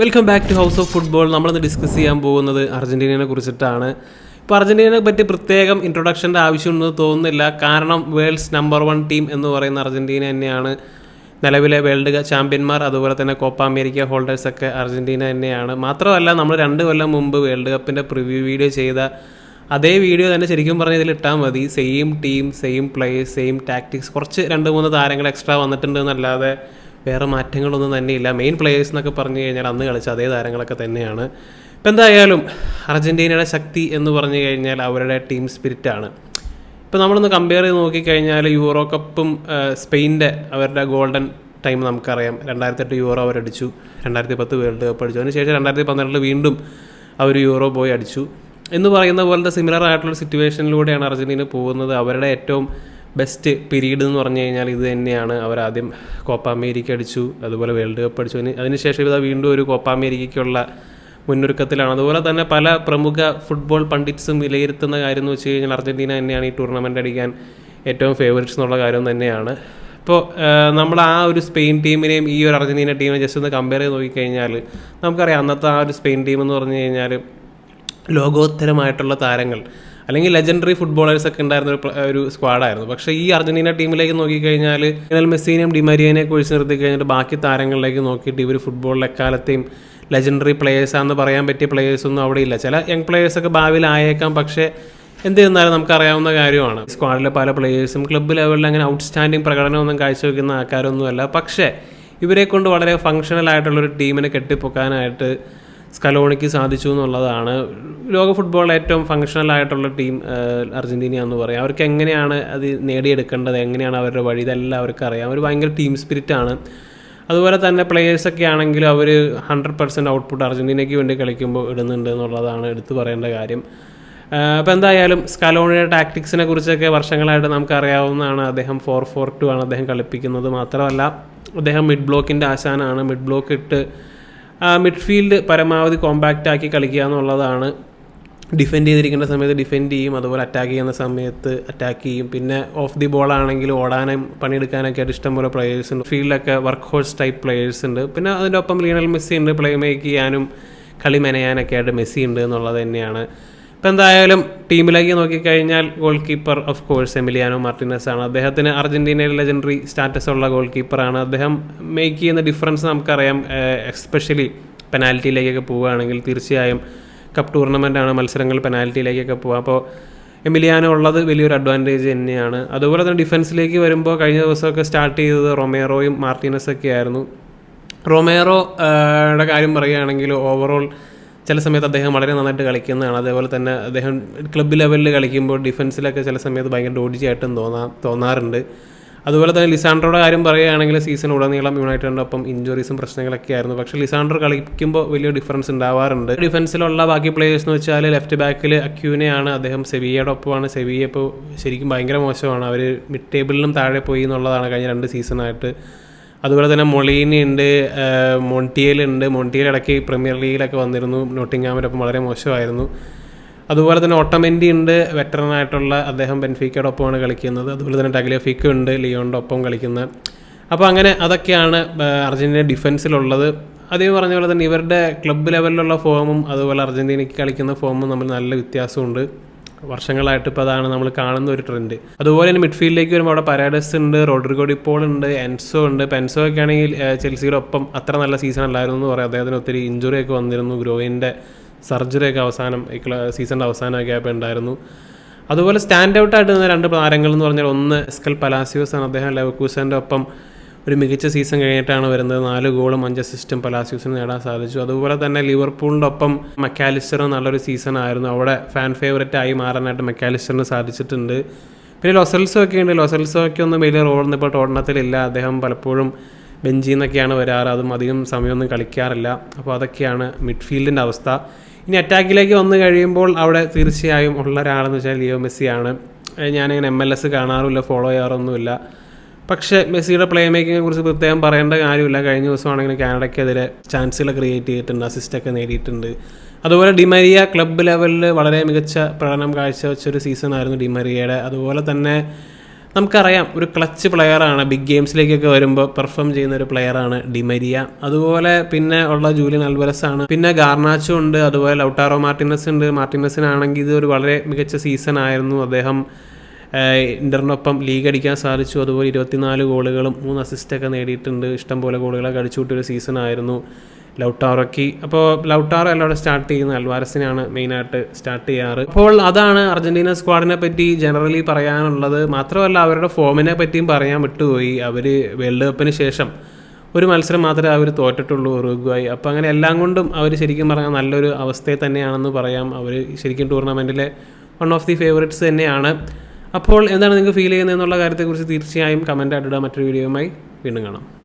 Welcome back to house of football നമ്മളിന്ന് discuss ചെയ്യാൻ പോകുന്നത് അർജന്റീനയെ കുറിച്ചിട്ടാണ്. ഇപ്പോൾ അർജന്റീനയെ പറ്റി പ്രത്യേകം ഇൻട്രൊഡക്ഷന്റെ ആവശ്യമുണ്ടെന്ന് തോന്നുന്നില്ല. കാരണം വേൾഡ്സ് നമ്പർ വൺ ടീം എന്ന് പറയുന്ന അർജന്റീന തന്നെയാണ്. നിലവിലെ വേൾഡ് ചാമ്പ്യന്മാർ അതുപോലെ തന്നെ കോപ്പ അമേരിക്ക ഹോൾഡേഴ്സൊക്കെ അർജന്റീന തന്നെയാണ്. മാത്രമല്ല നമ്മൾ രണ്ട് കൊല്ലം മുമ്പ് വേൾഡ് കപ്പിന്റെ പ്രിവ്യൂ വീഡിയോ ചെയ്ത അതേ വീഡിയോ തന്നെ ശരിക്കും പറഞ്ഞാൽ ഇതിൽ ഇട്ടാൽ മതി. Same team same players same tactics കുറച്ച് രണ്ട് മൂന്ന് താരങ്ങൾ എക്സ്ട്രാ വന്നിട്ടുണ്ട് എന്നല്ലാതെ വേറെ മാറ്റങ്ങളൊന്നും തന്നെയില്ല. മെയിൻ പ്ലേയേഴ്സ് എന്നൊക്കെ പറഞ്ഞു കഴിഞ്ഞാൽ അന്ന് കളിച്ച അതേ താരങ്ങളൊക്കെ തന്നെയാണ്. ഇപ്പം എന്തായാലും അർജന്റീനയുടെ ശക്തി എന്ന് പറഞ്ഞു കഴിഞ്ഞാൽ അവരുടെ ടീം സ്പിരിറ്റാണ് ഇപ്പോൾ നമ്മളൊന്ന് കമ്പയർ ചെയ്ത് നോക്കിക്കഴിഞ്ഞാൽ യൂറോ കപ്പും സ്പെയിന്റെ അവരുടെ ഗോൾഡൻ ടൈം നമുക്കറിയാം. രണ്ടായിരത്തി എട്ട് യൂറോ അവരടിച്ചു രണ്ടായിരത്തി പത്ത് വേൾഡ് കപ്പ് അടിച്ചു. അതിനുശേഷം രണ്ടായിരത്തി പന്ത്രണ്ടിൽ വീണ്ടും അവർ യൂറോ പോയി അടിച്ചു. എന്ന് പറയുന്ന പോലത്തെ സിമിലർ ആയിട്ടുള്ള സിറ്റുവേഷനിലൂടെയാണ് അർജന്റീന പോകുന്നത്. അവരുടെ ഏറ്റവും ബെസ്റ്റ് പീരീഡ് എന്ന് പറഞ്ഞു കഴിഞ്ഞാൽ ഇത് തന്നെയാണ്. അവർ ആദ്യം കോപ്പ അമേരിക്ക അടിച്ചു അതുപോലെ വേൾഡ് കപ്പ് അടിച്ചു. അതിനുശേഷം ഇതാ വീണ്ടും ഒരു കോപ്പ അമേരിക്കയ്ക്കുള്ള മുന്നൊരുക്കത്തിലാണ്. അതുപോലെ തന്നെ പല പ്രമുഖ ഫുട്ബോൾ പണ്ഡിറ്റ്സും വിലയിരുത്തുന്ന കാര്യം എന്ന് വെച്ച് കഴിഞ്ഞാൽ അർജന്റീന തന്നെയാണ് ഈ ടൂർണമെന്റ് അടിക്കാൻ ഏറ്റവും ഫേവറേറ്റ്സ് എന്നുള്ള കാര്യം തന്നെയാണ്. ഇപ്പോൾ നമ്മൾ ആ ഒരു സ്പെയിൻ ടീമിനെയും ഈ ഒരു അർജന്റീന ടീമിനെ ജസ്റ്റ് ഒന്ന് കമ്പയർ ചെയ്ത് നോക്കിക്കഴിഞ്ഞാൽ നമുക്കറിയാം അന്നത്തെ ആ ഒരു സ്പെയിൻ ടീം എന്ന് പറഞ്ഞു കഴിഞ്ഞാൽ ലോകോത്തരമായിട്ടുള്ള താരങ്ങൾ. അല്ലെങ്കിൽ ലെജൻഡറി ഫുട്ബോളേഴ്സ് ഒക്കെ ഉണ്ടായിരുന്ന ഒരു സ്ക്വാഡായിരുന്നു പക്ഷേ ഈ അർജന്റീന ടീമിലേക്ക് നോക്കിക്കഴിഞ്ഞാൽ ലയണൽ മെസ്സിനെയും ഡിമരിയനെ കുറിച്ച് നിർത്തി കഴിഞ്ഞിട്ട് ബാക്കി താരങ്ങളിലേക്ക് നോക്കിയിട്ട് ഇവർ ഫുട്ബോളിൽ എക്കാലത്തെയും ലെജൻഡറി പ്ലേയേഴ്സാണെന്ന് പറയാൻ പറ്റിയ പ്ലേയേഴ്സൊന്നും അവിടെ ഇല്ല. ചില യങ് പ്ലേയേഴ്സൊക്കെ ഭാവിയിൽ ആയേക്കാം. പക്ഷേ എന്ത് ചെയ്യുന്നാലും നമുക്കറിയാവുന്ന കാര്യമാണ്. സ്ക്വാഡിലെ പല പ്ലേയേഴ്സും ക്ലബ്ബ് ലെവലിൽ അങ്ങനെ ഔട്ട്സ്റ്റാൻഡിങ് പ്രകടനമൊന്നും കാഴ്ചവെക്കുന്ന ആൾക്കാരൊന്നുമല്ല. പക്ഷേ ഇവരെ കൊണ്ട് വളരെ ഫങ്ഷണൽ ആയിട്ടുള്ളൊരു ടീമിനെ കെട്ടിപ്പൊക്കാനായിട്ട് സ്കലോണിക്ക് സാധിച്ചു എന്നുള്ളതാണ്. ലോക ഫുട്ബോൾ ഏറ്റവും ഫങ്ഷണൽ ആയിട്ടുള്ള ടീം അർജന്റീന എന്ന് പറയാം. അവർക്ക് എങ്ങനെയാണ് അത് നേടിയെടുക്കേണ്ടത്? എങ്ങനെയാണ് അവരുടെ വഴി? ഇതെല്ലാം അവർക്ക് അറിയാം അവർ ഭയങ്കര ടീം ആണ്. അതുപോലെ തന്നെ പ്ലേയേഴ്സൊക്കെ ആണെങ്കിലും അവർ ഹൺഡ്രഡ് പെർസെന്റ് ഔട്ട്പുട്ട് അർജന്റീനയ്ക്ക് വേണ്ടി കളിക്കുമ്പോൾ ഇടുന്നുണ്ട് എന്നുള്ളതാണ് എടുത്തു പറയേണ്ട കാര്യം. അപ്പോൾ എന്തായാലും സ്കലോണിയുടെ ടാക്ടിക്സിനെ കുറിച്ചൊക്കെ വർഷങ്ങളായിട്ട് നമുക്കറിയാവുന്നതാണ്. അദ്ദേഹം ഫോർ ഫോർ ടു ആണ് അദ്ദേഹം കളിപ്പിക്കുന്നത് മാത്രമല്ല അദ്ദേഹം മിഡ് ബ്ലോക്കിന്റെ ആശാനാണ്. മിഡ് ബ്ലോക്ക് ഇട്ട് മിഡ്ഫീൽഡ് പരമാവധി കോമ്പാക്റ്റ് ആക്കി കളിക്കുക എന്നുള്ളതാണ് ഡിഫെൻഡ് ചെയ്തിരിക്കുന്ന സമയത്ത് ഡിഫെൻഡ് ചെയ്യും അതുപോലെ അറ്റാക്ക് ചെയ്യുന്ന സമയത്ത് അറ്റാക്ക് ചെയ്യും. പിന്നെ ഓഫ് ദി ബോൾ ആണെങ്കിൽ ഓടാനും പണിയെടുക്കാനൊക്കെ ആയിട്ട് ഇഷ്ടംപോലെ പ്ലേയേഴ്സ് ഉണ്ട്. ഫീൽഡിലൊക്കെ വർക്ക് ഹോഴ്സ് ടൈപ്പ് പ്ലേയേഴ്സ് ഉണ്ട്. പിന്നെ അതിന്റെ ഒപ്പം ലീണൽ മെസ്സി ഉണ്ട് പ്ലേ മേക്ക് ചെയ്യാനും കളി മെനയാനൊക്കെ ആയിട്ട് മെസ്സി ഉണ്ട് എന്നുള്ളത് തന്നെയാണ്. ഇപ്പം എന്തായാലും ടീമിലേക്ക് നോക്കിക്കഴിഞ്ഞാൽ goal keeper of course Emiliano Martinez ആണ് അദ്ദേഹത്തിന് അർജന്റീനയിൽ ലെജൻഡറി സ്റ്റാറ്റസ് ഉള്ള ഗോൾ കീപ്പറാണ് അദ്ദേഹം മേക്ക് ചെയ്യുന്ന ഡിഫറൻസ് നമുക്കറിയാം. എസ്പെഷ്യലി പെനാൽറ്റിയിലേക്കൊക്കെ പോവുകയാണെങ്കിൽ തീർച്ചയായും കപ്പ് ടൂർണമെന്റ് ആണ് മത്സരങ്ങൾ പെനാൽറ്റിയിലേക്കൊക്കെ പോകുക അപ്പോൾ എമിലിയാനോ ഉള്ളത് വലിയൊരു അഡ്വാന്റേജ് തന്നെയാണ്. അതുപോലെ തന്നെ ഡിഫൻസിലേക്ക് വരുമ്പോൾ കഴിഞ്ഞ ദിവസമൊക്കെ സ്റ്റാർട്ട് ചെയ്തത് റൊമേറോയും മാർട്ടിനസൊക്കെ ആയിരുന്നു. റൊമേറോയുടെ യുടെ കാര്യം പറയുകയാണെങ്കിൽ ഓവറോൾ ചില സമയത്ത് അദ്ദേഹം വളരെ നന്നായിട്ട് കളിക്കുന്നതാണ്. അതേപോലെ തന്നെ അദ്ദേഹം ക്ലബ്ബ് ലെവലിൽ കളിക്കുമ്പോൾ ഡിഫൻസിലൊക്കെ ചില സമയത്ത് ഭയങ്കര ഡോഡിജിയായിട്ടും തോന്നാ തോന്നാറുണ്ട്. അതുപോലെ തന്നെ ലിസാൻഡ്രോയുടെ കാര്യം പറയുകയാണെങ്കിൽ സീസൺ ഉടനീളം യുണൈറ്റഡിന്റെ ഒപ്പം ഇഞ്ചുറീസും പ്രശ്നങ്ങളൊക്കെ ആയിരുന്നു. പക്ഷേ ലിസാൻഡർ കളിക്കുമ്പോൾ വലിയ ഡിഫറൻസ് ഉണ്ടാവാറുണ്ട്. ഡിഫൻസിലുള്ള ബാക്കി പ്ലേയേഴ്സ് എന്ന് വെച്ചാൽ ലെഫ്റ്റ് ബാക്കിൽ അക്യൂനെയാണ് അദ്ദേഹം സെവിയയുടെ ഒപ്പമാണ് സെവിയ ഇപ്പോൾ ശരിക്കും ഭയങ്കര മോശമാണ്. അവർ മിഡ് ടേബിളിലും താഴെ പോയി എന്നുള്ളതാണ് കഴിഞ്ഞ രണ്ട് സീസണായിട്ട് അതുപോലെ തന്നെ മൊളീനി ഉണ്ട് മൊണ്ടിയൽ ഉണ്ട്. മൊണ്ടിയൽ ഇടയ്ക്ക് പ്രീമിയർ ലീഗിലൊക്കെ വന്നിരുന്നു. നോട്ടിങ്ങാമിനൊപ്പം വളരെ മോശമായിരുന്നു. അതുപോലെ തന്നെ ഓട്ടമെന്റി ഉണ്ട്. വെറ്ററൻ ആയിട്ടുള്ള അദ്ദേഹം ബെൻഫിക്കയുടെ ഒപ്പമാണ് കളിക്കുന്നത്. അതുപോലെ തന്നെ ടഗ്ലിയഫിക്ക ഉണ്ട്. ലിയോണിന്റെ ഒപ്പം കളിക്കുന്നത് അപ്പോൾ അങ്ങനെ അതൊക്കെയാണ് അർജന്റീന ഡിഫൻസിലുള്ളത് അതേ പറഞ്ഞ പോലെ തന്നെ ഇവരുടെ ക്ലബ്ബ് ലെവലിലുള്ള ഫോമും അതുപോലെ അർജന്റീനയ്ക്ക് കളിക്കുന്ന ഫോമും നമ്മൾ നല്ല വ്യത്യാസമുണ്ട്. വർഷങ്ങളായിട്ട് ഇപ്പോൾ അതാണ് നമ്മൾ കാണുന്ന ഒരു ട്രെൻഡ് അതുപോലെ തന്നെ മിഡ്ഫീൽഡിലേക്ക് വരുമ്പോൾ അവിടെ പരാഡസ് ഉണ്ട് റോഡ്രിഗോ ഡിപ്പോൾ ഉണ്ട് എൻസോ ഉണ്ട്. പെൻസോ ഒക്കെ ആണെങ്കിൽ ചെൽസിയുടെ ഒപ്പം അത്ര നല്ല സീസൺ അല്ലായിരുന്നു എന്ന് പറയാം. അദ്ദേഹത്തിന് ഒത്തിരി ഇഞ്ചുറി ഒക്കെ വന്നിരുന്നു. ഗ്രോയിന്റെ സർജറിയൊക്കെ അവസാനം സീസണിന്റെ അവസാനമൊക്കെ ആയപ്പോൾ ഉണ്ടായിരുന്നു. അതുപോലെ സ്റ്റാൻഡ് ഔട്ട് ആയിട്ട് രണ്ട് താരങ്ങൾ എന്ന് പറഞ്ഞാൽ ഒന്ന് എസ്കൽ പലാസിയോസ് ആണ്. അദ്ദേഹം ലെവക്കൂസന്റെ ഒപ്പം ഒരു മികച്ച സീസൺ കഴിഞ്ഞിട്ടാണ് വരുന്നത്. നാല് ഗോളും അഞ്ച് അസിസ്റ്റും പലാസ്യൂസിന് നേടാൻ സാധിച്ചു. അതുപോലെ തന്നെ ലിവർപൂളിന്റെ ഒപ്പം മെക്കാലിസ്റ്റർ നല്ലൊരു സീസൺ ആയിരുന്നു അവിടെ ഫാൻ ഫേവററ്റ് ആയി മാറാനായിട്ട് മെക്കാലിസ്റ്ററിന് സാധിച്ചിട്ടുണ്ട്. പിന്നെ ലൊസൽസോ ഒക്കെ ഉണ്ട്. ലൊസൽസോ ഒക്കെ ഒന്നും വലിയ റോളൊന്നും ഇപ്പോൾ ടോർണത്തിലില്ല അദ്ദേഹം പലപ്പോഴും ബെഞ്ചിൽ നിന്നൊക്കെയാണ് വരാറ്. അതും അധികം സമയമൊന്നും കളിക്കാറില്ല. അപ്പോൾ അതൊക്കെയാണ് മിഡ്ഫീൽഡിന്റെ അവസ്ഥ. ഇനി അറ്റാക്കിലേക്ക് വന്നു കഴിയുമ്പോൾ അവിടെ തീർച്ചയായും ഉള്ള ഒരാളെന്ന് വെച്ചാൽ ലിയോ മെസ്സിയാണ്. ഞാനിങ്ങനെ എം എൽ എസ് കാണാറുമില്ല ഫോളോ ചെയ്യാറൊന്നുമില്ല. പക്ഷേ മെസ്സിയുടെ പ്ലേ മേക്കിങ്ങിനെ കുറിച്ച് പ്രത്യേകം പറയേണ്ട കാര്യമില്ല. കഴിഞ്ഞ ദിവസമാണെങ്കിൽ കാനഡയ്ക്കെതിരെ ചാൻസുകൾ ക്രിയേറ്റ് ചെയ്തിട്ടുണ്ട് അസിസ്റ്റൊക്കെ നേടിയിട്ടുണ്ട്. അതുപോലെ ഡിമരിയ ക്ലബ്ബ് ലെവലിൽ വളരെ മികച്ച പ്രകടനം കാഴ്ചവെച്ച ഒരു സീസൺ ആയിരുന്നു ഡിമരിയയുടെ അതുപോലെ തന്നെ നമുക്കറിയാം ഒരു ക്ലച്ച് പ്ലെയറാണ് ബിഗ് ഗെയിംസിലേക്കൊക്കെ വരുമ്പോൾ പെർഫോം ചെയ്യുന്ന ഒരു പ്ലെയറാണ് ഡിമരിയ അതുപോലെ പിന്നെ ഉള്ള ജൂലിയൻ അൽവരസ് ആണ്. പിന്നെ ഗാർണാച്ചോ ഉണ്ട് അതുപോലെ ലൗട്ടാറോ മാർട്ടിനസ് ഉണ്ട്. മാർട്ടിനസിനാണെങ്കിൽ ഇത് ഒരു വളരെ മികച്ച സീസൺ ആയിരുന്നു. അദ്ദേഹം ഏഹ്, ഇന്ററിനൊപ്പം ലീഗ് അടിക്കാൻ സാധിച്ചു. അതുപോലെ ഇരുപത്തിനാല് ഗോളുകളും മൂന്ന് അസിസ്റ്റൊക്കെ നേടിയിട്ടുണ്ട്. ഇഷ്ടംപോലെ ഗോളുകളൊക്കെ അടിച്ചു കൂട്ടിയൊരു സീസൺ ആയിരുന്നു ലൗട്ടാറൊക്കെ അപ്പോൾ ലൗട്ടാറോ അല്ല അവിടെ സ്റ്റാർട്ട് ചെയ്യുന്നത് അൽവാരസിനാണ് മെയിനായിട്ട് സ്റ്റാർട്ട് ചെയ്യാറ്. അപ്പോൾ അതാണ് അർജന്റീന സ്ക്വാഡിനെ പറ്റി ജനറലി പറയാനുള്ളത്. മാത്രമല്ല അവരുടെ ഫോമിനെ പറ്റിയും പറയാൻ വിട്ടുപോയി. അവർ വേൾഡ് കപ്പിന് ശേഷം ഒരു മത്സരം മാത്രമേ അവർ തോറ്റിട്ടുള്ളൂ ഉറുഗ്വായി. അപ്പോൾ അങ്ങനെ എല്ലാം കൊണ്ടും അവർ ശരിക്കും പറഞ്ഞാൽ നല്ലൊരു അവസ്ഥയിൽ തന്നെയാണെന്ന് പറയാം. അവർ ശരിക്കും ടൂർണമെന്റിലെ വൺ ഓഫ് ദി ഫേവറേറ്റ്സ് തന്നെയാണ്. അപ്പോൾ എന്താണ് നിങ്ങൾക്ക് ഫീൽ ചെയ്യുന്നത് എന്നുള്ള കാര്യത്തെക്കുറിച്ച് തീർച്ചയായും കമന്റ് ആയിട്ടിടുക മറ്റൊരു വീഡിയോയുമായി വീണ്ടും കാണാം.